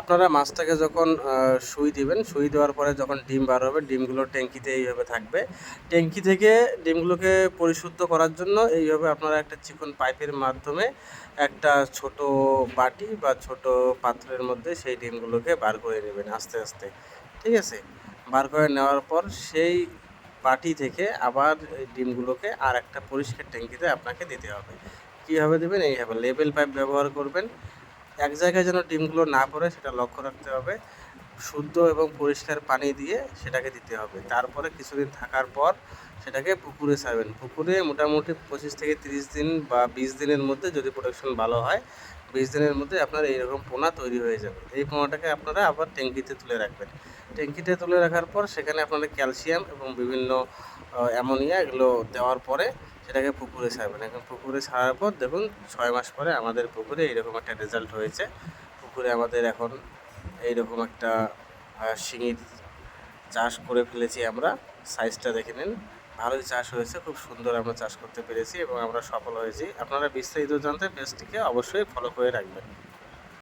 আপনারা মাছটাকে যখন সুই দিবেন, সুই দেওয়ার পরে যখন ডিম বার হবে, ডিমগুলো ট্যাঙ্কিতে এইভাবে থাকবে। ট্যাঙ্কি থেকে ডিমগুলোকে পরিশুদ্ধ করার জন্য এইভাবে আপনারা একটা চিকন পাইপের মাধ্যমে একটা ছোট বাটি বা ছোট পাত্রের মধ্যে সেই ডিমগুলোকে বার করে নেবেন আস্তে আস্তে। ঠিক আছে? বার করে নেওয়ার পর সেই বাটি থেকে আবার ডিমগুলোকে আর একটা পরিষ্কার ট্যাঙ্কিতে আপনাকে দিতে হবে। কীভাবে দেবেন? এইভাবে লেবেল পাইপ ব্যবহার করবেন। এক জায়গায় যেন ডিমগুলো না পড়ে সেটা লক্ষ্য রাখতে হবে। শুদ্ধ এবং পরিষ্কার পানি দিয়ে সেটাকে দিতে হবে। তারপরে কিছুদিন থাকার পর সেটাকে পুকুরে ছাড়বেন পুকুরে মোটামুটি পঁচিশ থেকে তিরিশ দিন বা বিশ দিনের মধ্যে যদি প্রোডাকশন ভালো হয়, বিশ দিনের মধ্যে আপনার এইরকম পোনা তৈরি হয়ে যাবে। এই পোনাটাকে আপনারা আবার ট্যাঙ্কিতে তুলে রাখবেন। ট্যাঙ্কিতে তুলে রাখার পর সেখানে আপনারা ক্যালসিয়াম এবং বিভিন্ন অ্যামোনিয়া এগুলো দেওয়ার পরে সেটাকে পুকুরে ছাড়বেন। এখন পুকুরে ছাড়ার পর দেখুন, ছয় মাস পরে আমাদের পুকুরে এইরকম একটা রেজাল্ট হয়েছে। পুকুরে আমাদের এখন এইরকম একটা শিঙির চাষ করে ফেলেছি আমরা। সাইজটা দেখে নিন। ভালোই চাষ হয়েছে, খুব সুন্দর আমরা চাষ করতে পেরেছি এবং আমরা সফল হয়েছি। আপনারা বিস্তারিত জানতে পেজটিকে অবশ্যই ফলো করে রাখবেন।